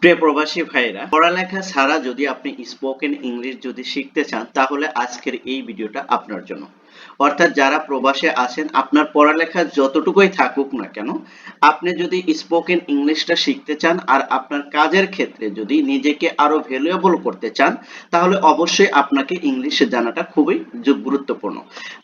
প্রিয় প্রবাসী ভাইরা পড়ালেখা ছাড়া যদি আপনি স্পোকেন ইংলিশ যদি শিখতে চান, তাহলে আজকের এই ভিডিওটা আপনার জন্য। অর্থাৎ যারা প্রবাসে আছেন, আপনার পড়ালেখা যতটুকুই থাকুক না কেন, আপনি যদি স্পোকেন ইংলিশটা শিখতে চান আর আপনার কাজের ক্ষেত্রে যদি নিজেকে আরও ভ্যালুয়েবল করতে চান, তাহলে অবশ্যই আপনাকে ইংলিশ জানাটা খুবই গুরুত্বপূর্ণ।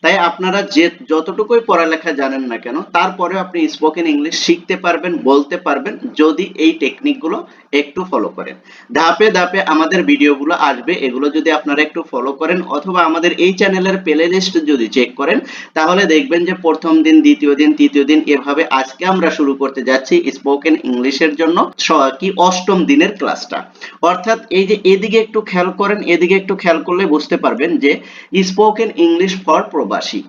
তাই আপনারা যে যতটুকুই পড়ালেখা জানেন না কেন তারপরে আপনি স্পোকেন ইংলিশ শিখতে পারবেন, বলতে পারবেন, যদি এই টেকনিকগুলো একটু ফলো করেন। ধাপে ধাপে আমাদের ভিডিওগুলো আসবে, এগুলো যদি আপনারা একটু ফলো করেন, অথবা আমাদের এই চ্যানেলের প্লে লিস্ট যদি চেক করেন, তাহলে দেখবেন যে প্রথম দিন, দ্বিতীয় দিন, তৃতীয় দিন এভাবে আজকে আমরা শুরু করতে যাচ্ছি স্পোকেন ইংলিশের জন্য কি অষ্টম দিনের ক্লাসটা অর্থাৎ এই যে এদিকে একটু খেয়াল করেন, এদিকে একটু খেয়াল করলে বুঝতে পারবেন যে স্পোকেন ইংলিশ ফর প্রবাসী।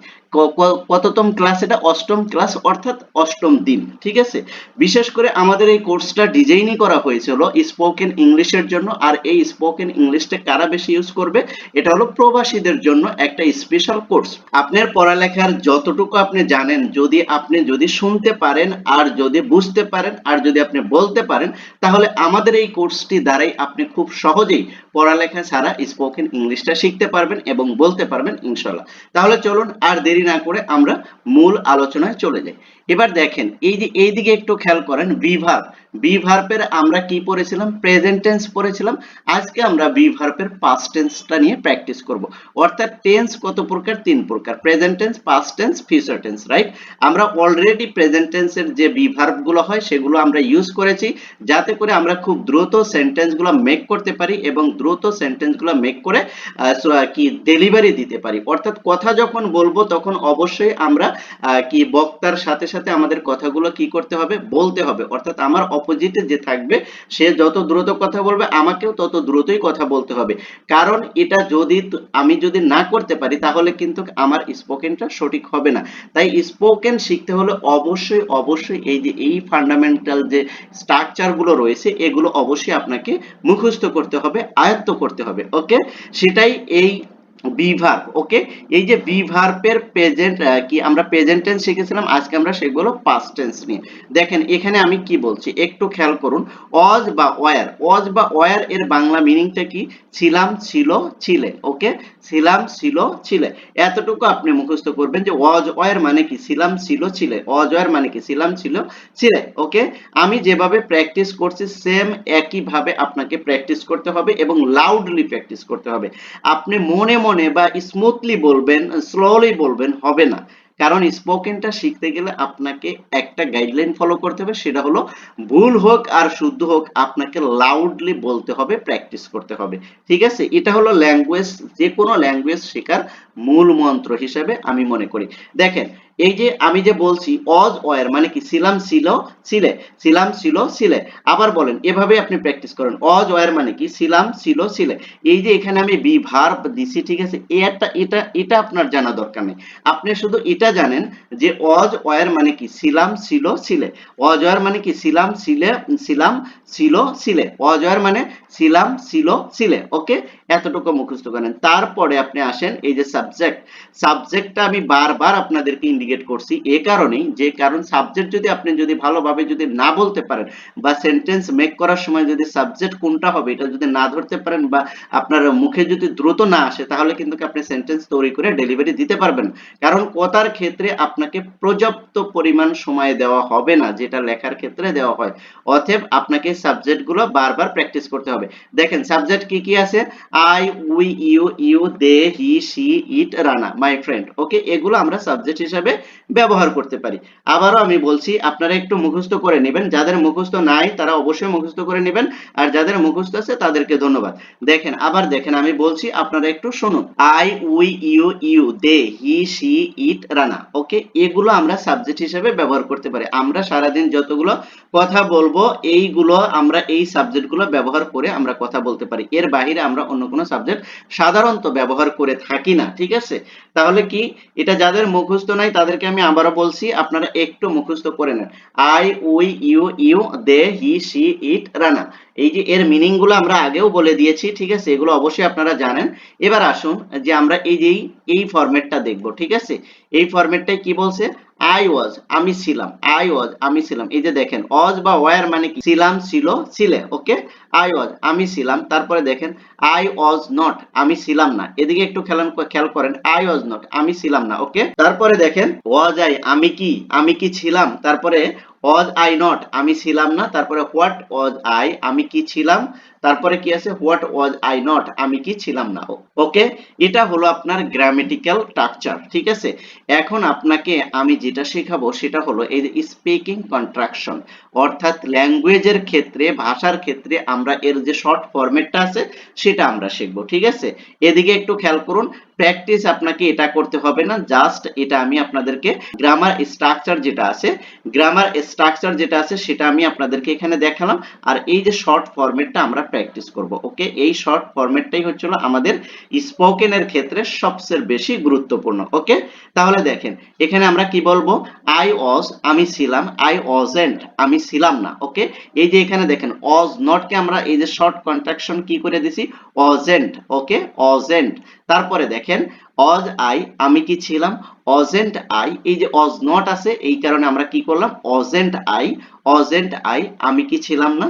কততম ক্লাস এটা? অষ্টম ক্লাস অর্থাৎ অষ্টম দিন, ঠিক আছে? বিশেষ করে আমাদের এই কোর্সটা ডিজাইনই করা হয়েছিল স্পোকেন ইংলিশের জন্য, আর এই স্পোকেন ইংলিশটা কারা বেশি ইউজ করবে? এটা হলো প্রবাসীদের জন্য একটা স্পেশাল কোর্স আপনার পড়ালেখার যতটুকু আপনি জানেন, যদি আপনি যদি শুনতে পারেন আর যদি বুঝতে পারেন আর যদি আপনি বলতে পারেন, তাহলে আমাদের এই কোর্সটি দ্বারাই আপনি খুব সহজেই পড়ালেখা ছাড়া স্পোকেন ইংলিশটা শিখতে পারবেন এবং বলতে পারবেন ইনশাল্লাহ তাহলে চলুন, আর দেরি না করে আমরা মূল আলোচনায় চলে যাই। এবার দেখেন, এই যে এইদিকে একটু খেয়াল করেন, বিভার। বিভার্পের আমরা কি পড়েছিলাম? প্রেজেন্ট টেন্স পড়েছিলাম। আজকে আমরা বিভার্পের পাস্ট টেন্সটা নিয়ে প্র্যাকটিস করব। অর্থাৎ টেন্স কত প্রকার? তিন প্রকার। Present tense past tense future tense right আমরা অলরেডি প্রেজেন্ট টেন্সের যে বিভার্বগুলো হয়, সেগুলো আমরা ইউজ করেছি। যাতে করে আমরা খুব দ্রুত সেন্টেন্সগুলো মেক করতে পারি এবং দ্রুত সেন্টেন্সগুলো মেক করে কি ডেলিভারি দিতে পারি। অর্থাৎ কথা যখন বলব, তখন অবশ্যই আমরা কি বক্তার সাথে সাথে আমাদের কথাগুলো কি করতে হবে? বলতে হবে। অর্থাৎ আমার অপোজিটে যে থাকবে, সে যত দ্রুত কথা বলবে, আমাকেও তত দ্রুতই কথা বলতে হবে। কারণ এটা যদি আমি যদি না করতে পারি, তাহলে কিন্তু আমার স্পোকেনটা সঠিক হবে না। তাই স্পোকেন শিখতে হলে অবশ্যই অবশ্যই এই যে, এই ফান্ডামেন্টাল যে স্ট্রাকচারগুলো রয়েছে, এগুলো অবশ্যই আপনাকে মুখস্থ করতে হবে, আয়ত্ত করতে হবে। ওকে? সেটাই এই বিভার্ব ওকে এই যে বিভার্বের প্রেজেন্ট কি আমরা প্রেজেন্ট টেন্স শিখেছিলাম, আজকে আমরা সেগুলো পাস্ট টেন্স নিয়ে দেখেন, এখানে আমি কি বলছি, একটু খেয়াল করুন, অজ বা ওয়ার, অজ বা ওয়ার এর বাংলা মিনিংটা কি? ছিলাম, ছিল, ছিলে ওকে ছিলাম, ছিল, ছিলে। এতটুকু আপনি মুখস্থ করবেন যে অজ, ওয়ার মানে কি? ছিলাম, ছিল, ছিলে। অজ, ওয়ার মানে কি? ছিলাম, ছিল, ছিলে ওকে আমি যেভাবে প্র্যাকটিস করছি সেম একই ভাবে আপনাকে প্র্যাকটিস করতে হবে এবং লাউডলি প্র্যাকটিস করতে হবে। আপনি মনে মনে বা স্মুথলি বলবেন স্লোলি বলবেন হবে না। কারণ স্পোকেনটা শিখতে গেলে আপনাকে একটা গাইডলাইন ফলো করতে হবে, সেটা হলো ভুল হোক আর শুদ্ধ হোক, আপনাকে লাউডলি বলতে হবে প্র্যাকটিস করতে হবে। ঠিক আছে? এটা হলো ল্যাঙ্গুয়েজ যে কোনো ল্যাঙ্গুয়েজ শেখার মূল মন্ত্র হিসেবে আমি মনে করি। দেখেন এই যে আমি যে বলছি, অজ ওয়ার মানে কি ছিলাম ছিল ছিলে ছিলাম ছিল ছিলে আবার বলেন, এভাবে আপনি প্র্যাকটিস করেন। অজ ওয়ার মানে কি ছিলাম ছিল ছিলে এই যে এখানে আমি বি ভার্ব দিছি, ঠিক আছে এটা এটা এটা আপনার জানা দরকার নেই। আপনি শুধু এটা জানেন যে অজ ওয়ার মানে কি ছিলাম ছিল ছিলে অজ ওয়ার মানে কি ছিলাম ছিলে ছিলাম ছিল ছিলে অজ ওয়ার মানে ছিলাম ছিল ছিলে ওকে? এতটুকু মুখস্থ করেন। তারপরে আপনি আসেন, এই যে সাবজেক্ট সাবজেক্টটা আমি বারবার আপনাদেরকে ইন্ডিকেট করছি, এ কারণেই যে কারণ সাবজেক্ট যদি আপনি যদি ভালোভাবে যদি না বলতে পারেন বা সেন্টেন্স মেক করার সময় যদি সাবজেক্ট কোনটা হবে এটা যদি না ধরতে পারেন বা আপনার মুখে যদি দ্রুত না আসে, তাহলে কিন্তু আপনি সেন্টেন্স তৈরি করে ডেলিভারি দিতে পারবেন। কারণ কথার ক্ষেত্রে আপনাকে পর্যাপ্ত পরিমাণ সময় দেওয়া হবে না, যেটা লেখার ক্ষেত্রে দেওয়া হয়। অতএব আপনাকে সাবজেক্টগুলো বারবার প্র্যাকটিস করতে হবে। দেখেন সাবজেক্ট কি কি আছে? I we you you they he she it Rana my friend okay এগুলো আমরা সাবজেক্ট হিসাবে ব্যবহার করতে পারি। আবারও আমি বলছি, আপনারা একটু মুখস্থ করে নেবেন। যাদের মুখস্থ নাই, তারা অবশ্যই মুখস্থ করে নেবেন। আর যাদের মুখস্থ আছে, তাদেরকে ধন্যবাদ। দেখেন, আবার দেখেন, আমি বলছি, আপনারা একটু শুনুন। I we you you they he she it Rana okay এগুলো আমরা সাবজেক্ট হিসেবে ব্যবহার করতে পারি। আমরা সারাদিন যতগুলো কথা বলব, এইগুলো আমরা, এই সাবজেক্টগুলো ব্যবহার করে আমরা কথা বলতে পারি। এর বাইরে আমরা অন্য কোনো সাবজেক্ট সাধারণত ব্যবহার করে থাকি না, ঠিক আছে? তাহলে কি? এটা যাদের মুখস্থ নাই, তাদেরকে আমি আবারও বলছি, আপনারা একটু মুখস্থ করে নেন। I, we, you you, they, he she it, Rana. এই যে এর মিনিংগুলো আমরা আগেও বলে দিয়েছি, ঠিক আছে? এগুলো অবশ্যই আপনারা জানেন। এবার আসুন যে আমরা এই যে এই ফরম্যাটটা দেখব, ঠিক আছে? এই ফরম্যাটটাই কি বলছে? আই ওয়াজ আমি ছিলাম আই ওয়াজ আমি ছিলাম। এই যে দেখেন, অজ বা ওয়ার মানে কি? ছিলাম, ছিল, ছিলে, ওকে? আই ওয়াজ আমি ছিলাম, তারপরে দেখেন আই ওয়াজ নট আমি ছিলাম না। এদিকে একটু খেলান খেয়াল করেন আই ওয়াজ নট আমি ছিলাম না, ওকে? তারপরে দেখেন ওয়াজ আই আমি কি? আমি কি ছিলাম? তারপরে ওয়াজ আই নট আমি ছিলাম না। তারপরে হোয়াট ওয়াজ আই আমি কি ছিলাম? তারপরে কি আছে হোয়াট ওয়াজ আই নট আমি কি ছিলাম না ওকে এটা হলো আপনার গ্রামেটিক্যাল স্ট্রাকচার ঠিক আছে? এখন আপনাকে আমি যেটা শেখাবো সেটা হলো এই যে স্পিকিং কন্ট্রাকশন অর্থাৎ ল্যাঙ্গুয়েজের ক্ষেত্রে, ভাষার ক্ষেত্রে আমরা এর যে শর্ট ফরম্যাটটা আছে, সেটা আমরা শিখব, ঠিক আছে? এদিকে একটু খেয়াল করুন প্র্যাকটিস আপনাকে এটা করতে হবে না জাস্ট এটা আমি আপনাদেরকে গ্রামার স্ট্রাকচার যেটা আছে গ্রামার স্ট্রাকচার যেটা আছে, সেটা আমি আপনাদেরকে এখানে দেখালাম, আর এই যে শর্ট ফরম্যাটটা আমরা প্র্যাকটিস করব ওকে এই শর্ট ফরম্যাটটাই হচ্ছিল আমাদের স্পোকেনের ক্ষেত্রে সবচেয়ে বেশি গুরুত্বপূর্ণ ওকে তাহলে দেখেন, এখানে আমরা কি বলব? আই অজ আমি ছিলাম আই ওয়াজেন্ট আমি ছিলাম না ওকে এই যে এখানে দেখেন অজ নটকে আমরা এই যে শর্ট কন্ট্রাকশন কি করে দিছি? ওয়াজেন্ট ওকে অজেন্ট তারপরে দেখেন, অজ আই, আমি কি ছিলাম? অজেন্ট আই, এই যে অজ নট আছে, এই কারণে আমরা কি করলাম? অজেন্ট আই অজেন্ট আই, আমি কি ছিলাম না?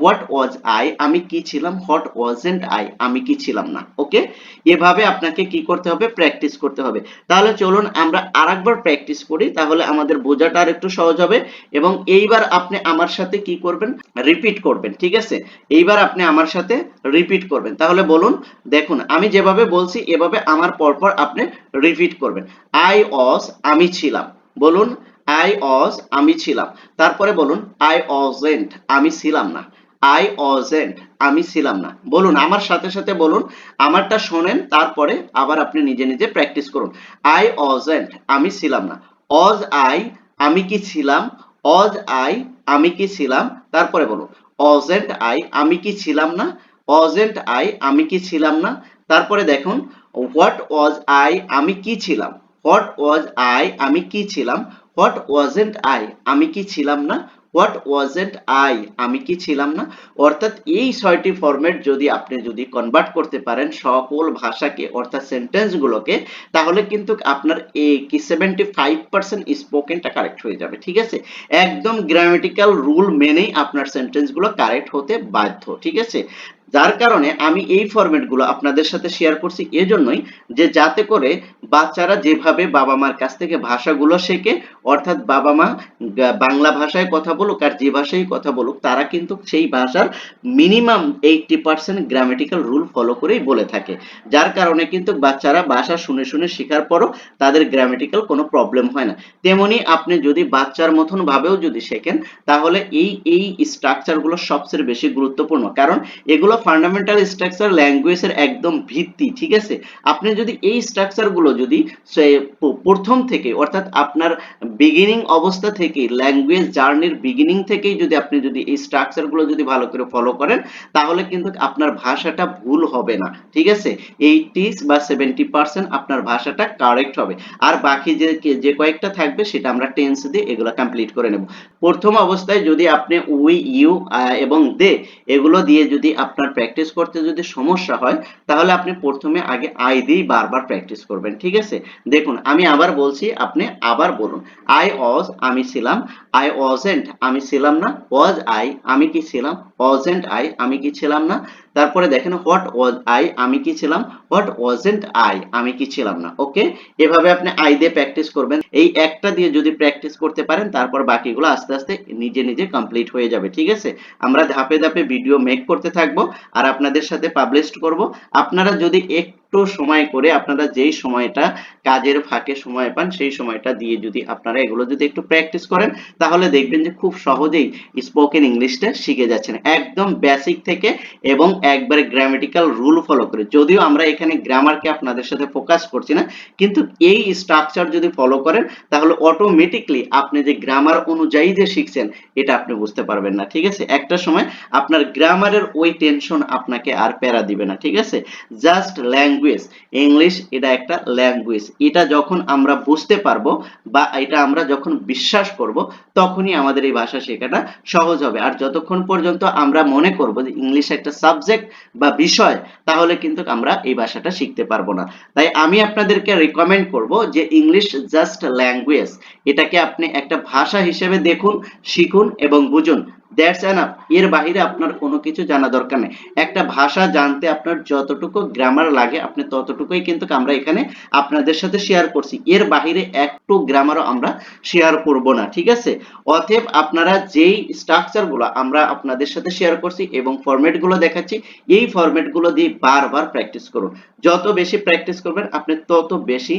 হোয়াট ওয়াজ আই, আমি কি ছিলাম? হোয়াট ওয়াজেন্ট আই, আমি কি ছিলাম না? ওকে? এভাবে আপনাকে কি করতে হবে? প্র্যাকটিস করতে হবে। তাহলে চলুন আমরা আরেকবার প্র্যাকটিস করি, তাহলে আমাদের বোঝাটা আর একটু সহজ হবে। এবং এইবার আপনি আমার সাথে কি করবেন? রিপিট করবেন, ঠিক আছে? এইবার আপনি আমার সাথে রিপিট করবেন। তাহলে বলুন, দেখুন, আমি যেভাবে বলছি, এভাবে আমার পরপর আপনি রিপিট করবেন। আই অস আমি ছিলাম। বলুন আই অজ আমি ছিলাম। তারপরে বলুন আই অজেন্ট আমি ছিলাম না। আই অজেন্ট আমি ছিলাম না। বলুন, আমার সাথে সাথে বলুন, আমারটা শোনেন, তারপরে আবার আপনি নিজে নিজে প্র্যাকটিস করুন। আই অজেন্ট আমি ছিলাম না। অজ আই আমি কি ছিলাম? অজ আই আমি কি ছিলাম? তারপরে বলুন অজেন্ট আই আমি কি ছিলাম না? অজেন্ট আই আমি কি ছিলাম না? তারপরে দেখুন হোয়াট ওয়াজ আই আমি কি ছিলাম? হোয়াট ওয়াজ আই আমি কি ছিলাম? হোয়াট ওয়াজেন্ট আই আমি কি ছিলাম না? হোয়াট ওয়াজেন্ট আই আমি কি ছিলাম না? অর্থাৎ এই ছয়টি ফরম্যাট যদি আপনি যদি কনভার্ট করতে পারেন সকল ভাষাকে, অর্থাৎ সেন্টেন্স গুলোকে, তাহলে কিন্তু আপনার এই কি সেভেন্টি ফাইভ পার্সেন্ট স্পোকেনটা কারেক্ট হয়ে যাবে, ঠিক আছে? একদম গ্রামেটিক্যাল রুল মেনেই আপনার সেন্টেন্সগুলো কারেক্ট হতে বাধ্য, ঠিক আছে? যার কারণে আমি এই ফরম্যাটগুলো আপনাদের সাথে শেয়ার করছি। এজন্যই যে যাতে করে বাচ্চারা যেভাবে বাবা মার কাছ থেকে ভাষাগুলো শেখে, অর্থাৎ বাবা মা বাংলা ভাষায় কথা বলুক আর যে ভাষায় কথা বলুক, তারা কিন্তু সেই ভাষার minimum eighty percent grammatical rule follow করেই বলে থাকে। যার কারণে কিন্তু বাচ্চারা ভাষা শুনে শুনে শেখার পরও তাদের গ্রামেটিক্যাল কোনো প্রবলেম হয় না। তেমনি আপনি যদি বাচ্চার মতন ভাবেও যদি শেখেন, তাহলে এই এই স্ট্রাকচারগুলো সবচেয়ে বেশি গুরুত্বপূর্ণ। কারণ এগুলো ফান্ডামেন্টাল স্ট্রাকচার ল্যাঙ্গুয়েজের একদম ভিত্তি, ঠিক আছে? আপনি যদি এই স্ট্রাকচারগুলো যদি প্রথম থেকে, অর্থাৎ আপনার বিগিনিং অবস্থা থেকে ল্যাঙ্গুয়েজ জার্নির বিগিনিং থেকেই যদি আপনি যদি এই স্ট্রাকচারগুলো যদি ভালো করে ফলো করেন, তাহলে কিন্তু আপনার ভাষাটা ভুল হবে না, ঠিক আছে? এইটি বা সেভেন্টি পার্সেন্ট আপনার ভাষাটা কারেক্ট হবে। আর বাকি যে যে কয়েকটা থাকবে, সেটা আমরা টেন্স দিয়ে এগুলো কমপ্লিট করে নেব। প্রথম অবস্থায় যদি আপনি উই ইউ এবং দে এগুলো দিয়ে যদি আপনার প্র্যাকটিস করতে যদি সমস্যা হয়, তাহলে আপনি প্রথমে আগে আই দিয়েই বারবার প্র্যাকটিস করবেন, ঠিক আছে? দেখুন, আমি আবার বলছি, আপনি আবার বলুন আই অজ আমি ছিলাম আই ওয়াজেন্ট আমি ছিলাম না ওয়াজ আই আমি কি ছিলাম ওয়াজেন্ট আই আমি কি ছিলাম না তারপরে দেখেন হোয়াট ওয়াজ আই আমি কি ছিলাম? হোয়াট ওয়াজেন্ট আই আমি কি ছিলাম না? ওকে এভাবে আপনি আই দিয়ে প্র্যাকটিস করবেন। এই একটা দিয়ে যদি প্র্যাকটিস করতে পারেন, তারপর বাকিগুলো আস্তে আস্তে নিজে নিজে কমপ্লিট হয়ে যাবে, ঠিক আছে? আমরা ধাপে ধাপে ভিডিও মেক করতে থাকব, আর আপনাদের সাথে পাবলিশ করব। আপনারা যদি একটু সময় করে আপনারা যেই সময়টা কাজের ফাঁকে সময় পান, সেই সময়টা দিয়ে যদি আপনারা এগুলো যদি একটু প্র্যাকটিস করেন, তাহলে দেখবেন যে খুব সহজেই স্পোকেন ইংলিশটা শিখে যাচ্ছেন। একদম বেসিক থেকে এবং একবারে গ্রামেটিক্যাল রুল ফলো করে। যদিও আমরা এখানে গ্রামারকে আপনাদের সাথে ফোকাস করছি না, কিন্তু এই স্ট্রাকচার যদি ফলো করেন, তাহলে অটোমেটিকলি আপনি যে গ্রামার অনুযায়ী যে শিখছেন, এটা আপনি বুঝতে পারবেন না। ঠিক আছে? একটা সময় আপনার গ্রামারের ওই টেনশন আপনাকে আর প্যারা দিবে না। ঠিক আছে? জাস্ট ল্যাঙ্গুয়েজ ল্যাঙ্গুয়েজ ইংলিশ এটা একটা ল্যাঙ্গুয়েজ এটা যখন আমরা বুঝতে পারব বা এটা আমরা যখন বিশ্বাস করব, তখনই আমাদের এই ভাষা শেখাটা সহজ হবে। আর যতক্ষণ পর্যন্ত আমরা মনে করব যে ইংলিশ একটা সাবজেক্ট বা বিষয়, তাহলে কিন্তু আমরা এই ভাষাটা শিখতে পারব না। তাই আমি আপনাদেরকে রিকমেন্ড করব যে ইংলিশ জাস্ট ল্যাঙ্গুয়েজ এটাকে আপনি একটা ভাষা হিসেবে দেখুন, শিখুন এবং বুঝুন। দ্যাটস এনাফ এর বাইরে আপনার কোনো কিছু জানা দরকার নেই। একটা ভাষা জানতে আপনার যতটুকু গ্রামার লাগে আপনি ততটুকুই কিন্তু আমরা এখানে আপনাদের সাথে শেয়ার করছি। এর বাহিরে একটু গ্রামারও আমরা শেয়ার করব না, ঠিক আছে? অতএব আপনারা যেই স্ট্রাকচারগুলো আমরা আপনাদের সাথে শেয়ার করছি এবং ফরম্যাটগুলো দেখাচ্ছি, এই ফরম্যাটগুলো দিয়ে বারবার প্র্যাকটিস করুন। যত বেশি প্র্যাকটিস করবেন, আপনি তত বেশি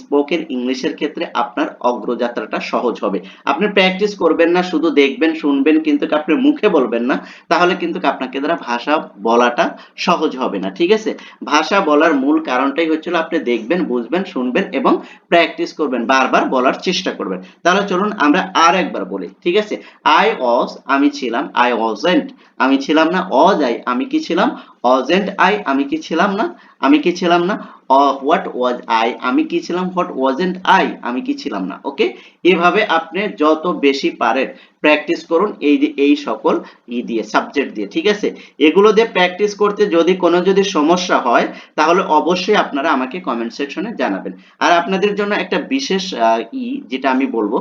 স্পোকেন ইংলিশের ক্ষেত্রে আপনার অগ্রযাত্রাটা সহজ হবে। আপনি প্র্যাকটিস করবেন না, শুধু দেখবেন, শুনবেন, কিন্তু আপনি মুখে বলবেন না, তাহলে কিন্তু আপনাকে দ্বারা ভাষা বলাটা সহজ হবে না, ঠিক আছে? ভাষা বলার মূল কারণটাই হচ্ছিল আপনি দেখবেন, বুঝবেন, শুনবেন এবং প্র্যাকটিস করবেন, বারবার বলার চেষ্টা করবেন। তাহলে চলুন আমরা আর একবার বলি, ঠিক আছে? আই অজ আমি ছিলাম আই অজেন্ট আমি ছিলাম না অজ আই আমি কি ছিলাম? অজেন্ট আই আমি কি ছিলাম না? আমি কি ছিলাম না? What was I? আমি কি ছিলাম? What wasn't I? আমি কি ছিলাম না? ওকে? এভাবে আপনি যত বেশি পারেন, প্র্যাকটিস করুন এই যে, এই সকল ই দিয়ে, সাবজেক্ট দিয়ে, ঠিক আছে? এগুলো দিয়ে প্র্যাকটিস করতে যদি কোনো যদি সমস্যা হয়, তাহলে অবশ্যই আপনারা আমাকে কমেন্ট সেকশনে জানাবেন। আর আপনাদের জন্য একটা বিশেষ ই, যেটা আমি বলব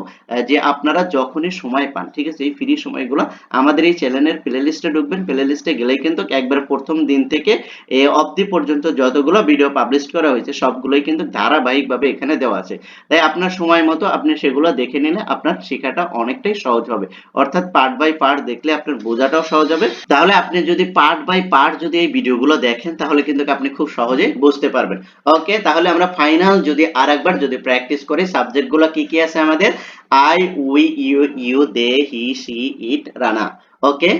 যে আপনারা যখনই সময় পান, ঠিক আছে? এই ফ্রি সময়গুলো আমাদের এই চ্যানেলের প্লে লিস্টে ঢুকবেন। প্লে লিস্টে গেলেই কিন্তু একবার প্রথম দিন থেকে এ অবধি পর্যন্ত যতগুলো ভিডিও পাবলিশ করা হয়েছে, সবগুলোই কিন্তু ধারাবাহিকভাবে এখানে দেওয়া আছে। তাই আপনার সময় মতো আপনি সেগুলো দেখে নিলে আপনার শেখাটা অনেকটাই সহজ হবে। অর্থাৎ পার্ট বাই পার্ট দেখলে আপনার বোঝাটাও সহজ হবে। তাহলে আপনি যদি পার্ট বাই পার্ট যদি এই ভিডিওগুলো দেখেন, তাহলে কিন্তু আপনি খুব সহজেই বুঝতে পারবেন। ওকে তাহলে আমরা ফাইনাল যদি আর একবার যদি প্র্যাকটিস করি সাবজেক্টগুলো কি কি আছে আমাদের? I we you you they he she it Rana okay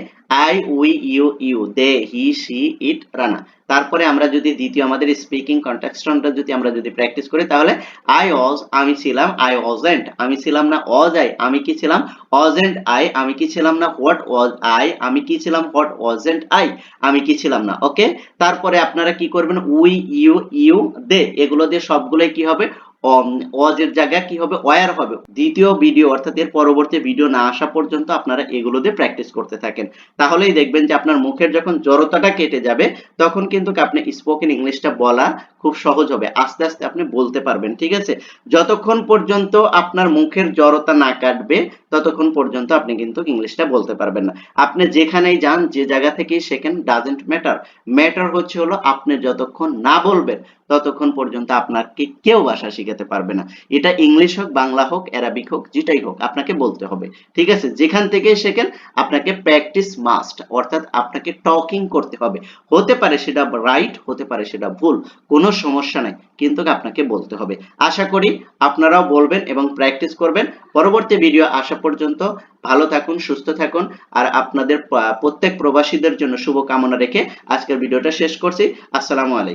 I we you you they he she it Rana তারপরে আমরা যদি দ্বিতীয় আমাদের স্পিকিং কন্টেক্সটনটা যদি আমরা যদি প্র্যাকটিস করি, তাহলে আই অজ আমি ছিলাম আই অজেন্ট আমি ছিলাম না অজ আই আমি কি ছিলাম? অজেন্ট আই আমি কি ছিলাম না? হোয়াট ওয়াজ আই আমি কি ছিলাম? হোয়াট ওয়াজেন্ট আই আমি কি ছিলাম না? ওকে তারপরে আপনারা কি করবেন? উই ইউ ইউ দে এগুলো দিয়ে সবগুলোই কি হবে? ওয়াজের জায়গা কি হবে? ওয়ার হবে। দ্বিতীয় ভিডিও অর্থাৎ এর পরবর্তী ভিডিও না আসা পর্যন্ত আপনারা এগুলো দিয়ে প্র্যাকটিস করতে থাকেন। তাহলেই দেখবেন যে আপনার মুখের যখন জড়তাটা কেটে যাবে, তখন কিন্তু আপনি স্পোকেন ইংলিশটা বলা খুব সহজ হবে। আস্তে আস্তে আপনি বলতে পারবেন, ঠিক আছে? যতক্ষণ পর্যন্ত আপনার মুখের জড়তা না কাটবে ততক্ষণ পর্যন্ত আপনি কিন্তু ইংলিশটা বলতে পারবেন না। আপনি যেখানেই যান, যে জায়গা থেকেই শেখেন ডাজেন্ট ম্যাটার ম্যাটার হচ্ছে হলো আপনি যতক্ষণ না বলবেন, ততক্ষণ পর্যন্ত আপনাকে কেউ ভাষা শিখাতে পারবে না। এটা ইংলিশ হোক, বাংলা হোক অ্যারাবিক হোক, যেটাই হোক, আপনাকে বলতে হবে। ঠিক আছে? যেখান থেকে শেখেন, আপনাকে প্র্যাকটিস মাস্ট অর্থাৎ আপনাকে টকিং করতে হবে। হতে পারে সেটা রাইট হতে পারে সেটা ভুল, কোনো সমস্যা নাই, কিন্তু আপনাকে বলতে হবে। আশা করি আপনারাও বলবেন এবং প্র্যাকটিস করবেন। পরবর্তী ভিডিও আসা পর্যন্ত ভালো থাকুন, সুস্থ থাকুন আর আপনাদের প্রত্যেক প্রবাসীদের জন্য শুভকামনা রেখে আজকের ভিডিওটা শেষ করছি। আসসালামু আলাইকুম।